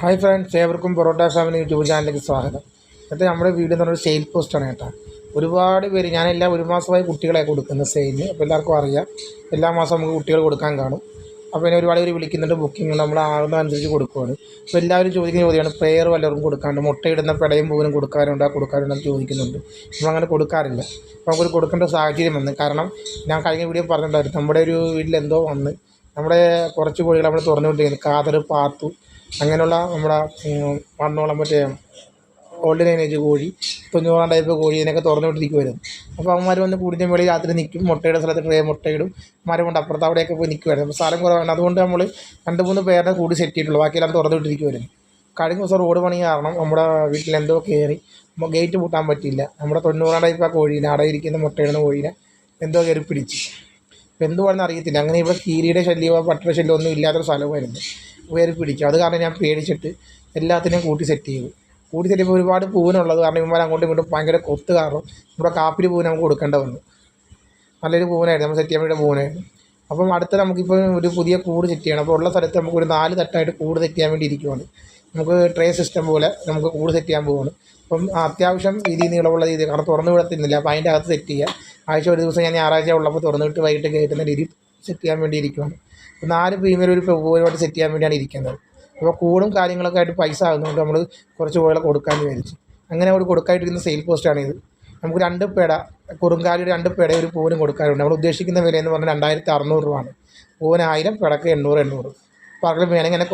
Hi friends ഏവർക്കും parotta family YouTube ചാനലിലേക്ക് സ്വാഗതം. എന്നിട്ട് നമ്മുടെ വീട് എന്ന് പറഞ്ഞൊരു സെയിൽ പോസ്റ്റാണ് കേട്ടോ. ഒരുപാട് പേര് ഞാനെല്ലാം ഒരു മാസമായി കുട്ടികളെ കൊടുക്കുന്ന സെയിലിന് അപ്പോൾ എല്ലാവർക്കും അറിയാം. എല്ലാ മാസവും നമുക്ക് കുട്ടികൾ കൊടുക്കാൻ കാണും. അപ്പോൾ എന്നെ ഒരുപാട് പേര് വിളിക്കുന്നുണ്ട് ബുക്കിംഗ് നമ്മൾ ആളുന്നതനുസരിച്ച് കൊടുക്കുകയാണ് അപ്പോൾ എല്ലാവരും ചോദിക്കുന്ന ചോദ്യമാണ് പ്രെയർ വല്ലവർക്കും കൊടുക്കാണ്ട് മുട്ടയിടുന്ന പിടയും പൂവിനും കൊടുക്കാറുണ്ടോ കൊടുക്കാറുണ്ടെന്ന് ചോദിക്കുന്നുണ്ട്. നമ്മളങ്ങനെ കൊടുക്കാറില്ല. അപ്പോൾ നമുക്കൊരു കൊടുക്കേണ്ട സാഹചര്യം വന്ന്. കാരണം ഞാൻ കഴിഞ്ഞ വീഡിയോ പറഞ്ഞിട്ടുണ്ടായിരുന്നു നമ്മുടെ ഒരു വീട്ടിൽ എന്തോ വന്ന് നമ്മുടെ കുറച്ച് കോഴികൾ നമ്മൾ തുറന്നുകൊണ്ടിരിക്കുന്നത് കാതർ പാത്തു അങ്ങനെയുള്ള നമ്മുടെ വണ്ണോളം മറ്റേ ഓൾഡ് ലൈനേജ് കോഴി തൊണ്ണൂറാം ടൈപ്പ് കോഴി ഇതിനൊക്കെ തുറന്നുകൊണ്ടിരിക്കുമായിരുന്നു അപ്പോൾ അവന്മാർ വന്ന് കൂടിന്റെ മേളിൽ രാത്രി നിൽക്കും മുട്ടയുടെ സ്ഥലത്ത് ട്രേ മുട്ടയിടും മരം കൊണ്ട് അപ്പുറത്ത് അവിടെയൊക്കെ പോയി നിൽക്കുമായിരുന്നു അപ്പോൾ സ്ഥലം കുറവാണ്. അതുകൊണ്ട് നമ്മൾ രണ്ട് മൂന്ന് പേരുടെ കൂടി സെറ്റ് ചെയ്തിട്ടുള്ളൂ. ബാക്കിയെല്ലാം തുറന്നു വിട്ടിരിക്കുമായിരുന്നു കഴിഞ്ഞ ദിവസം റോഡ് പണി കാരണം നമ്മുടെ വീട്ടിലെന്തോ കയറി ഗേറ്റ് പൂട്ടാൻ പറ്റിയില്ല. നമ്മുടെ തൊണ്ണൂറാം ടൈപ്പ് ആ കോഴീനെ അടയിരിക്കുന്ന മുട്ടയിടുന്ന കോഴീനെ എന്തോ കയറി പിടിച്ച്. ഇപ്പം എന്തുവാണെന്ന് അറിയത്തില്ല. അങ്ങനെ ഇവിടെ കീരിയുടെ ശല്യമോ പട്ടയുടെ ശല്യമോ ഒന്നും ഇല്ലാത്തൊരു സ്ഥലമായിരുന്നു. വേറെ പിടിക്കും. അത് കാരണം ഞാൻ പേടിച്ചിട്ട് എല്ലാത്തിനെയും കൂട്ടി സെറ്റ് ചെയ്തു. കൂട്ടി സെറ്റ് ചെയ്യുമ്പോൾ ഒരുപാട് പൂവിനുള്ളത് കാരണം ഇവന്മാർ അങ്ങോട്ടും ഇങ്ങോട്ടും ഭയങ്കര കൊത്ത് കാരണം ഇവിടെ കാപ്പിരി പൂവിന് നമുക്ക് കൊടുക്കേണ്ട വന്നു. നല്ലൊരു പൂവിനായിരുന്നു. നമ്മൾ സെറ്റ് ചെയ്യാൻ വേണ്ടി പൂവിനായിരുന്നു. അപ്പം അടുത്ത നമുക്കിപ്പോൾ ഒരു പുതിയ കൂട് സെറ്റ് ചെയ്യണം. അപ്പോൾ ഉള്ള സ്ഥലത്ത് നമുക്ക് ഒരു നാല് തട്ടായിട്ട് കൂട് സെറ്റ് ചെയ്യാൻ വേണ്ടി ഇരിക്കുവാണ്. നമുക്ക് ട്രേ സിസ്റ്റം പോലെ നമുക്ക് കൂട് സെറ്റ് ചെയ്യാൻ പോവുകയാണ് അപ്പം അത്യാവശ്യം രീതി നീളമുള്ള രീതി കാരണം തുറന്നു വിടത്തുന്നില്ല അപ്പോൾ അതിന്റെ അകത്ത് സെറ്റ് ചെയ്യുക ആഴ്ച ഒരു ദിവസം ഞാൻ ഞായറാഴ്ച ഉള്ളപ്പോൾ തുറന്നിട്ട് വൈകിട്ട് കയറ്റുന്ന രീതി സെറ്റ് ചെയ്യാൻ വേണ്ടി ഇരിക്കുവാണ് അപ്പോൾ നാല് പ്രീമിയർ ഒരു ഫെബ്രുവരിയോട്ട് സെറ്റ് ചെയ്യാൻ വേണ്ടിയാണ് ഇരിക്കുന്നത്. അപ്പോൾ കൂടും കാര്യങ്ങളൊക്കെ ആയിട്ട് പൈസ ആകുന്നതുകൊണ്ട് നമ്മൾ കുറച്ച് കോഴികളെ കൊടുക്കാൻ വിചാരിച്ചു. അങ്ങനെ അവിടെ കൊടുക്കാതിരിക്കുന്ന സെയിൽ പോസ്റ്റാണിത് നമുക്ക് രണ്ട് പേട കുറുങ്കാലിയുടെ രണ്ട് പേട ഒരു പൂവിനും കൊടുക്കാറുണ്ട് നമ്മൾ ഉദ്ദേശിക്കുന്ന വില എന്ന് പറഞ്ഞാൽ രണ്ടായിരത്തി അറുന്നൂറ് രൂപയാണ്. പൂവിന് പിടക്ക് എണ്ണൂറ് എണ്ണൂറ്. അവർ വേണമെങ്കിൽ എന്നെ